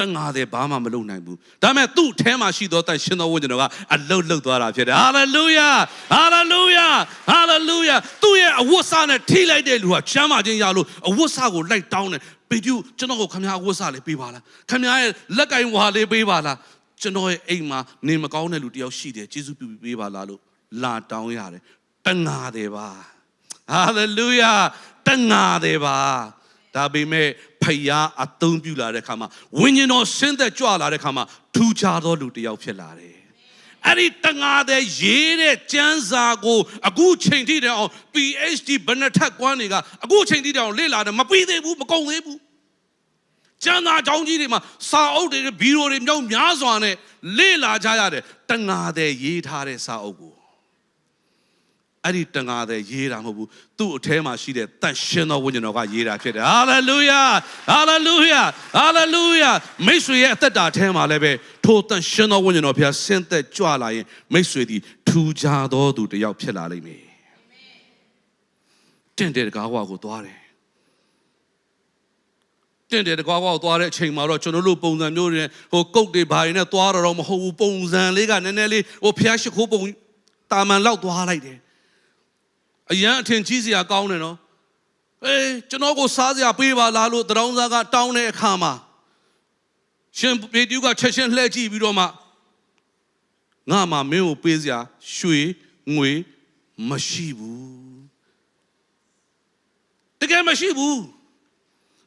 တငါတွေဘာမှမလုပ်နိုင်ဘူး။ဒါပေမဲ့သူ့အထဲမှာရှိသောတန်ရှင်သောဝိညာဉ်တော်ကအလုတ်လုတ်သွားတာဖြစ်တယ်။ဟာလေလုယာ။ဟာလေလုယာ။ဟာလေလုယာ။သူ့ရဲ့အဝတ်စားနဲ့ထိလိုက်တဲ့လူကချမ်းသာခြင်းရလို့အဝတ်စားကိုလိုက်တောင်းတယ်။ပေကျူကျွန်တော်ကိုခမရအဝတ်စားလေးပေးပါလား။ခမရရဲ့လက်ကင်ဝါလေးပေးပါလား။ကျွန်တော်ရဲ့အိမ်မှာနေမကောင်းတဲ့လူတယောက်ရှိတယ်။ကျေးဇူးပြုပြီးပေးပါလားလို့လာတောင်းရတယ်။တငါတယ်ပါ။ဟာလေလုယာ။တငါတယ်ပါ။ဒါပေမဲ့ ဖယားအသုံးပြုလာတဲ့ခါမှာဝိညာဉ်တော်ဆင်းသက်ကြွလာတဲ့ခါမှာထူခြားသောလူတစ်ယောက်ဖြစ်လာတယ်။အဲ့ဒီတငါတဲ့ရေးတဲ့ကျမ်းစာကိုအခုချိန်ထိတောင် PhD ဘယ်နှစ်ထပ်ကွမ်းတွေကအခုချိန်ထိတောင်လေ့လာတယ်မပြီးသေးဘူးမကုန်သေးဘူး။ကျမ်းစာကြောင်းကြီးတွေမှာစာအုပ်တွေဗီဒီယိုတွေမြောက်များစွာနဲ့လေ့လာကြရတယ်တငါတဲ့ရေးထားတဲ့စာအုပ်ကို အဲ့ဒီတန်ငါတဲ့ရေးတာမဟုတ်ဘူးသူ့အထဲမှာရှိတဲ့တန်ရှင်သောဝိညာဉ်တော်ကရေးတာဖြစ်တယ်ဟာလေလုယာဟာလေလုယာဟာလေလုယာမိတ်ဆွေရဲ့အသက်တာထဲမှာလည်းပဲထိုတန်ရှင်သောဝိညာဉ်တော်ဘုရားဆင်းသက်ကြွလာရင်မိတ်ဆွေသည်ထူခြားသောသူတစ်ယောက်ဖြစ်လာလိမ့်မယ်တင့်တဲ့ကားဝါကိုသွားတယ်တင့်တဲ့ကားဝါကိုသွားတဲ့အချိန်မှာတော့ကျွန်တော်တို့ပုံစံမျိုးတွေနဲ့ဟိုကုတ်တွေဘာတွေနဲ့သွားတော့မဟုတ်ဘူးပုံစံလေးကနည်းနည်းလေးဟိုဖျားရှိခိုးပုံတာမန်လောက်သွားလိုက်တယ် အရန်အထင်ကြီးစရာကောင်းတယ်နော်အေးကျွန်တော်ကိုစားစရာပေးပါလားလို့တရောင်းစားကတောင်းတဲ့အခါမှာရှင်ပေတူးကချက်ချင်းလှည့်ကြည့်ပြီးတော့မှငါမှမင်းကိုပေးစရာရွှေငွေမရှိဘူးတကယ်မရှိဘူး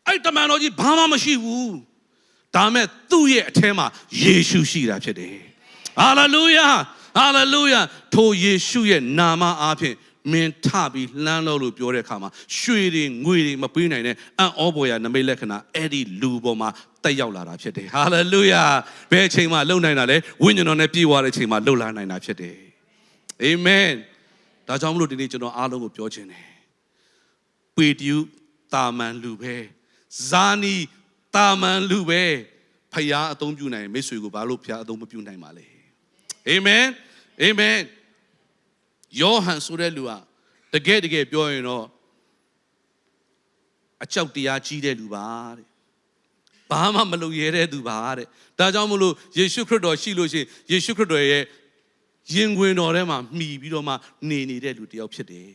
အဲ့တမန်တော်ကြီးဘာမှမရှိဘူးဒါမဲ့သူ့ရဲ့အထဲမှာယေရှုရှိတာဖြစ်တယ်ဟာလေလုယာဟာလေလုယာထိုယေရှုရဲ့နာမအားဖြင့် မင်းထပြီးလှမ်းလို့လို့ပြောတဲ့အခါမှာရွှေတွေငွေတွေမပေးနိုင်တဲ့အံ့ဩဖွယ်ရာနမိတ်လက္ခဏာအဲ့ဒီလူပေါ်မှာတက်ရောက်လာတာဖြစ်တယ်ဟာလေလုယာဘယ်အချိန်မှလုံနိုင်တာလဲဝိညာဉ်တော်နဲ့ပြည့်ဝတဲ့အချိန်မှာလုံလာနိုင်တာဖြစ်တယ်အာမင်ဒါကြောင့်မလို့ဒီနေ့ကျွန်တော်အားလုံးကိုပြောချင်တယ်ပေတျုတာမန်လူပဲဇာနီတာမန်လူပဲဖယားအသုံးပြုနိုင်မိတ်ဆွေကိုဘာလို့ဖယားအသုံးမပြုနိုင်ပါလဲအာမင်အာမင် ယောဟန်ဆိုတဲ့လူကတကယ်တကယ်ပြောရင်တော့အကြောက်တရားကြီးတဲ့လူပါတဲ့ဘာမှမလုပ်ရတဲ့သူပါတဲ့ဒါကြောင့်မလို့ယေရှုခရစ်တော်ရှိလို့ရှိရင်ယေရှုခရစ်တော်ရဲ့ရင်ခွင်တော်ထဲမှာမှီပြီးတော့မှနေနေတဲ့လူတစ်ယောက်ဖြစ်တယ်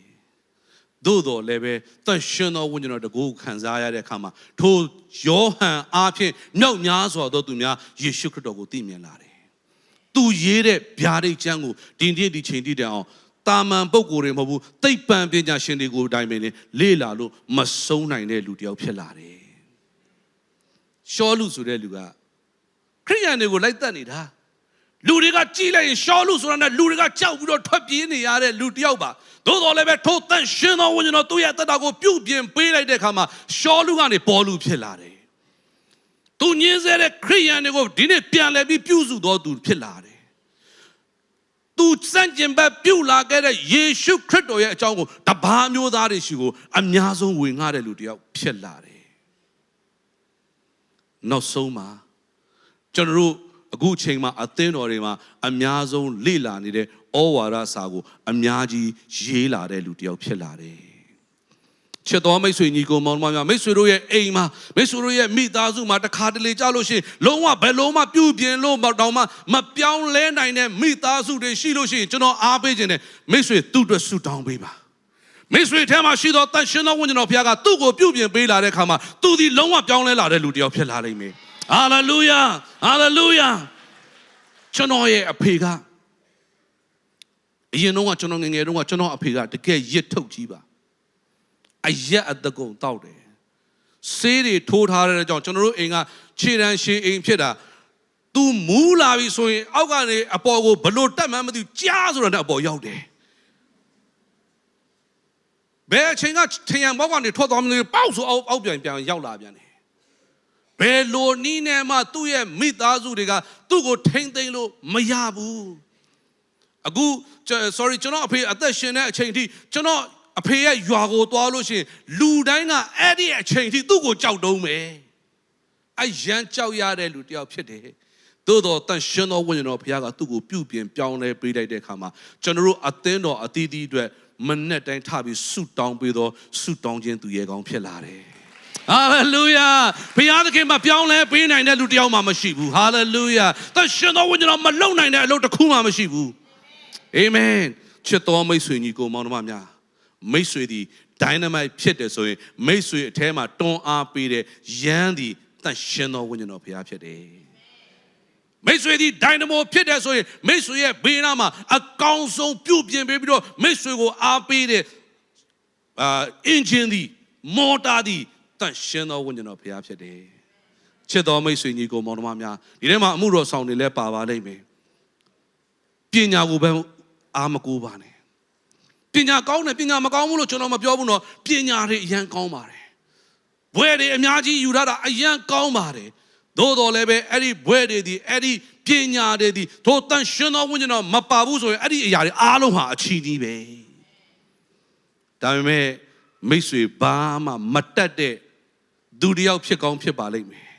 သို့တော်လည်းပဲတန်ရှင်တော်ဝိညာဉ်တော်တကူခံစားရတဲ့အခါမှာထိုယောဟန်အားဖြင့်မြောက်များစွာသောသူများယေရှုခရစ်တော်ကိုသိမြင်လာတယ်သူရေးတဲ့ဗျာဒိတ်ကျမ်းကိုဒီနေ့ဒီချိန်တိတိုင်အောင် တာမန်ပုံကိုယ်တွေမဟုတ်ဘူးသိပ္ပံပညာရှင်တွေကိုအတိုင်းပဲလေလေ့လာလို့မဆုံးနိုင်တဲ့လူတစ်ယောက်ဖြစ်လာတယ်ရှောလူဆိုတဲ့လူကခရိယန်တွေကိုလိုက်တက်နေတာလူတွေကကြည်လိုက်ရင်ရှောလူဆိုတာနဲ့လူတွေကကြောက်ပြီးတော့ထွက်ပြေးနေရတဲ့လူတစ်ယောက်ပါသို့တော်လည်းပဲထိုးတန့်ရှင်သောဝိညာဉ်တော်သူ့ရဲ့တက်တာကိုပြုတ်ပြင်ပေးလိုက်တဲ့အခါမှာရှောလူကနေပေါ်လူဖြစ်လာတယ်သူညင်းစေတဲ့ခရိယန်တွေကိုဒီနေ့ပြန်လဲပြီးပြုစုတော်သူဖြစ်လာတယ် သူစန့်ကျင်ဘက်ပြုတ်လာခဲ့တဲ့ယေရှုခရစ်တော်ရဲ့အကြောင်းကိုတပါးမျိုးသားတွေရှိကိုအများဆုံးဝင်ငှတဲ့လူတစ်ယောက်ဖြစ်လာတယ်နောက်ဆုံးမှာကျွန်တော်တို့အခုချိန်မှာအသင်းတော်တွေမှာအများဆုံးလေ့လာနေတဲ့ဩဝါဒစာကို အများကြီးရေးလာတဲ့လူတစ်ယောက်ဖြစ်လာတယ် ချစ်တော်မိတ်ဆွေညီကိုမောင်နှမများမိတ်ဆွေတို့ရဲ့အိမ်မှာမိတ်ဆွေတို့ရဲ့မိသားစုမှာတခါတလေကြောက်လို့ရှိရင်လုံးဝဘယ်လုံးမှပြုတ်ပြင်းလို့တောင်မှမပြောင်းလဲနိုင်တဲ့မိသားစုတွေရှိလို့ရှိရင်ကျွန်တော်အားပေးခြင်းနဲ့မိတ်ဆွေသူ့အတွက်ဆုတောင်းပေးပါမိတ်ဆွေထဲမှာရှိသောတန်ရှင်သောဝိညာဉ်တော်ဘုရားကသူ့ကိုပြုတ်ပြင်ပေးလာတဲ့အခါမှာသူဒီလုံးဝပြောင်းလဲလာတဲ့လူတစ်ယောက်ဖြစ်လာလိမ့်မယ်ဟာလေလုယာဟာလေလုယာကျွန်တော်ရဲ့အဖေကအရင်တော့ကကျွန်တော်ငယ်ငယ်တုန်းကကျွန်တော်အဖေကတကယ်ရစ်ထုတ်ကြီးပါ အရက်အတကုံတောက်တယ်ဆေးတွေထိုးထားတဲ့ကြောင့်ကျွန်တော်တို့အိမ်ကခြေတန်းရှည်အိမ်ဖြစ်တာ तू မူးလာပြီဆိုရင်အောက်ကနေအပေါ်ကိုဘလို့တက်မှန်းမသိဘူးကြားဆိုတော့အပေါ်ရောက်တယ်ဘယ်အချိန်ကထရံဘောက်ကနေထွက်သွားမလို့ပေါက်ဆိုအောက်အောက်ပြန်ပြန်ရောက်လာပြန်တယ်ဘယ်လိုနီးနေမှသူ့ရဲ့မိသားစုတွေကသူ့ကိုထိမ့်သိမ်းလို့မရဘူးအခုကျွန် sorry ကျွန်တော်အဖေအသက်ရှင်တဲ့အချိန်ထိကျွန်တော် အဖေရဲ့ရွာကိုသွားလို့ရှိရင်လူတိုင်းကအဲ့ဒီအချိန်ထိသူ့ကိုကြောက်တုံးမယ်အရန်ကြောက်ရတဲ့လူတစ်ယောက်ဖြစ်တယ်သို့တော့တန်ရှင်တော်ဝိညာဉ်တော်ဘုရားကသူ့ကိုပြုပြင်ပြောင်းလဲပေးလိုက်တဲ့အခါမှာကျွန်တော်တို့အသင်းတော်အသီးသီးအတွက်မနဲ့တိုင်းထပြီးဆုတောင်းပေးတော့ဆုတောင်းခြင်းသူရဲ့ကောင်းဖြစ်လာတယ်ဟာလေလုယာဘုရားသခင်မပြောင်းလဲပေးနိုင်တဲ့လူတစ်ယောက်မှမရှိဘူးဟာလေလုယာတန်ရှင်တော်ဝိညာဉ်တော်မလုံနိုင်တဲ့အလုပ်တစ်ခုမှမရှိဘူးအာမင်ချစ်တော်မိတ်ဆွေညီကိုမောင်နှမများ မိတ်ဆွေသည် dynamite ဖြစ်တယ်ဆိုရင်မိတ်ဆွေအแทမှာတွန်းအားပေးတဲ့ယမ်းသည်တန်ရှင်တော်ဝိညာဉ်တော်ဘုရားဖြစ်တယ်မိတ်ဆွေဒီဒိုင်နမိုဖြစ်တယ်ဆိုရင်မိတ်ဆွေရဲ့ဘေးနားမှာအကောင်းဆုံးပြုတ်ပြင်ပေးပြီးတော့မိတ်ဆွေကိုအားပေးတဲ့အာအင်ဂျင်ဒီမော်တာဒီတန်ရှင်တော်ဝိညာဉ်တော်ဘုရားဖြစ်တယ်ချစ်တော်မိတ်ဆွေညီကိုမောင်နှမများဒီထဲမှာအမှုတော်ဆောင်တွေလည်းပါပါလိမ့်မယ်ပညာကိုပဲအားမကိုးပါနဲ့ ပညာကောင်းတယ်ပညာမကောင်းဘူးလို့ကျွန်တော်မပြောဘူးနော်ပညာတွေအရန်ကောင်းပါတယ်ဘွဲတွေအများကြီးယူထားတာအရန်ကောင်းပါတယ်သို့တော်လည်းပဲအဲ့ဒီဘွဲတွေဒီအဲ့ဒီပညာတွေဒီတို့တန်ရှင်တော်ဝိညာဉ်တော်မပါဘူးဆိုရင်အဲ့ဒီအရာတွေအားလုံးဟာအချီးနှီးပဲဒါပေမဲ့မိတ်ဆွေဘာမှမတက်တဲ့သူတစ်ယောက်ဖြစ်ကောင်းဖြစ်ပါလိမ့်မယ်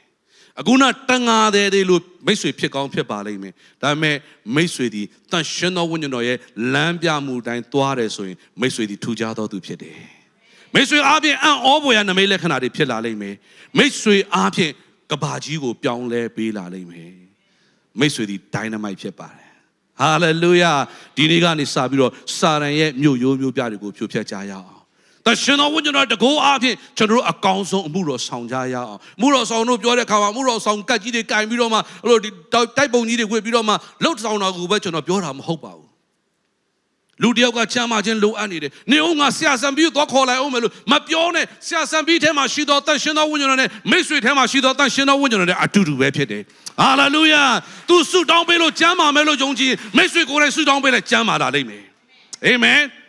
အခုနတန်ငါတဲ့တွေလို့မိတ်ဆွေဖြစ်ကောင်းဖြစ်ပါလိမ့်မယ်ဒါပေမဲ့မိတ်ဆွေဒီတန်ရှင်တော်ဝိညာဉ်တော်ရဲ့လမ်းပြမှုတိုင်းသွားတယ်ဆိုရင်မိတ်ဆွေဒီထူကြတော်သူဖြစ်တယ်မိတ်ဆွေအားဖြင့်အံ့ဩဖွယ်ရနမိတ်လက္ခဏာတွေဖြစ်လာလိမ့်မယ်မိတ်ဆွေအားဖြင့်ကဘာကြီးကိုပြောင်းလဲပေးလာလိမ့်မယ်မိတ်ဆွေဒီ dynamite ဖြစ်ပါတယ်ဟာလေလုယာဒီနေ့ကနေစပြီးတော့စာရန်ရဲ့မြို့ရိုးမြို့ပြတွေကိုဖြိုဖျက်ကြရအောင် တရှင်တော်ဝိညာဉ်တော်တကောအားဖြင့်ကျွန်တော်တို့အကောင်းဆုံးအမှုတော်ဆောင်ကြရအောင်အမှုတော်ဆောင်တို့ပြောတဲ့အခါမှာအမှုတော်ဆောင်ကတ်ကြီးတွေကင်ပြီးတော့မှအဲ့လိုဒီတိုက်ပုံကြီးတွေဝှေ့ပြီးတော့မှလှုပ်ဆောင်တော်ကိုပဲကျွန်တော်ပြောတာမဟုတ်ပါဘူးလူတယောက်ကချမ်းမာခြင်းလိုအပ်နေတယ်။နေအောင်ငါဆရာစံပြီးတော့ခေါ်လိုက်အောင်မယ်လို့မပြောနဲ့ဆရာစံပြီးထဲမှာရှိသောတန်ရှင်သောဝိညာဉ်တော်နဲ့မိတ်ဆွေထဲမှာရှိသောတန်ရှင်သောဝိညာဉ်တော်နဲ့အတူတူပဲဖြစ်တယ်။ဟာလေလုယာ။ तू ဆုတောင်းပေးလို့ကျမ်းမာမယ်လို့ယုံကြည်မိတ်ဆွေကိုယ်တိုင်ဆုတောင်းပေးလဲကျမ်းမာလာလိမ့်မယ်။အာမင်။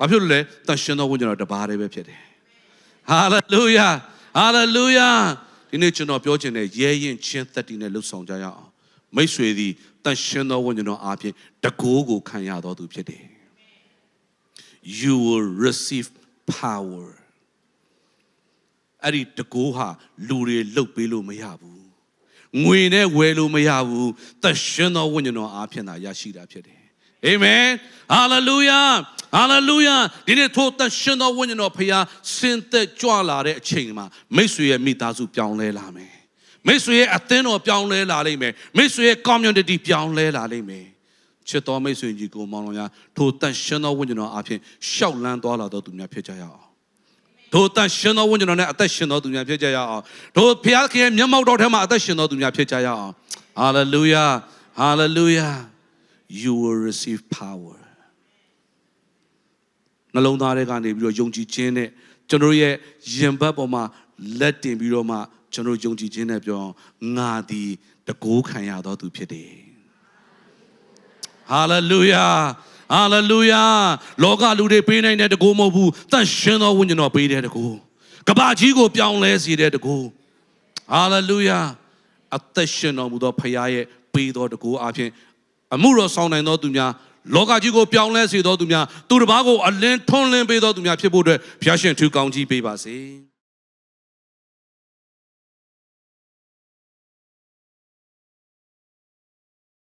ဘာဖြစ်လို့လဲတန်ရှင်သောဝိညာဉ်တော်တပါးတည်းပဲဖြစ်တယ်။ဟာလေလုယာ။ဟာလေလုယာ။ဒီနေ့ကျွန်တော်ပြောချင်တဲ့ရဲရင်ချင်းသက်တည်နဲ့လှုပ်ဆောင်ကြရအောင်။မိတ်ဆွေသည်တန်ရှင်သောဝိညာဉ်တော်အားဖြင့်တကိုးကိုခံရတော်သူဖြစ်တယ်။ you will receive power အဲ့ဒီတကိုးဟာလူတွေလုတ်ပေးလို့မရဘူးငွေနဲ့ဝယ်လို့မရဘူးသရှင်သောဝိညာဉ်တော်အားဖြင့်သာရရှိတာဖြစ်တယ် အာမင်ဟာလေလုယာဟာလေလုယာဒီနေ့ထိုသရှင်သောဝိညာဉ်တော်ဖခင်ဆင်းသက်ကြွလာတဲ့အချိန်မှာမိတ်ဆွေရဲ့မိသားစုပြောင်းလဲလာမယ်မိတ်ဆွေရဲ့အသင်းတော်ပြောင်းလဲလာလိမ့်မယ်မိတ်ဆွေရဲ့ community ပြောင်းလဲလာလိမ့်မယ်ချစ်တော်မိတ်ဆွေကြီးကိုမောင်တော်များထိုတန်ရှင်သောဝိညာဉ်တော်အဖြစ်ရှောက်လန်းသွားလာတော်သူများဖြစ်ကြရအောင်ထိုတန်ရှင်သောဝိညာဉ်တော်နဲ့အသက်ရှင်တော်သူများဖြစ်ကြရအောင်ထိုဖခင်ရဲ့မျက်မှောက်တော်ထဲမှာအသက်ရှင်တော်သူများဖြစ်ကြရအောင် hallelujah hallelujah you will receive power နှလုံးသားထဲကနေပြီးတော့ယုံကြည်ခြင်းနဲ့ကျွန်တော်ရဲ့ရင်ဘတ်ပေါ်မှာလက်တင်ပြီးတော့မှကျွန်တော်ယုံကြည်ခြင်းနဲ့ပြောငါသည်တကိုးခံရတော်သူဖြစ်တယ်ဟာလေလုယာဟာလေလုယာလောကလူတွေပေးနိုင်တဲ့တကူမဟုတ်ဘူးတန်ရှင်သောဝိညာဉ်တော်ပေးတဲ့တကူကဘာကြီးကိုပြောင်းလဲစေတဲ့တကူဟာလေလုယာအသက်ရှင်တော်မူသောဖခင်ရဲ့ပေးတော်တကူအပြင် အမှုတော်ဆောင်နိုင်သောသူများလောကကြီးကိုပြောင်းလဲစေသောသူများသူတစ်ပါးကိုအလင်းထွန်းလင်းပေးသောသူများဖြစ်ဖို့အတွက်ဘုရားရှင်ထူကောင်းကြီးပေးပါစေ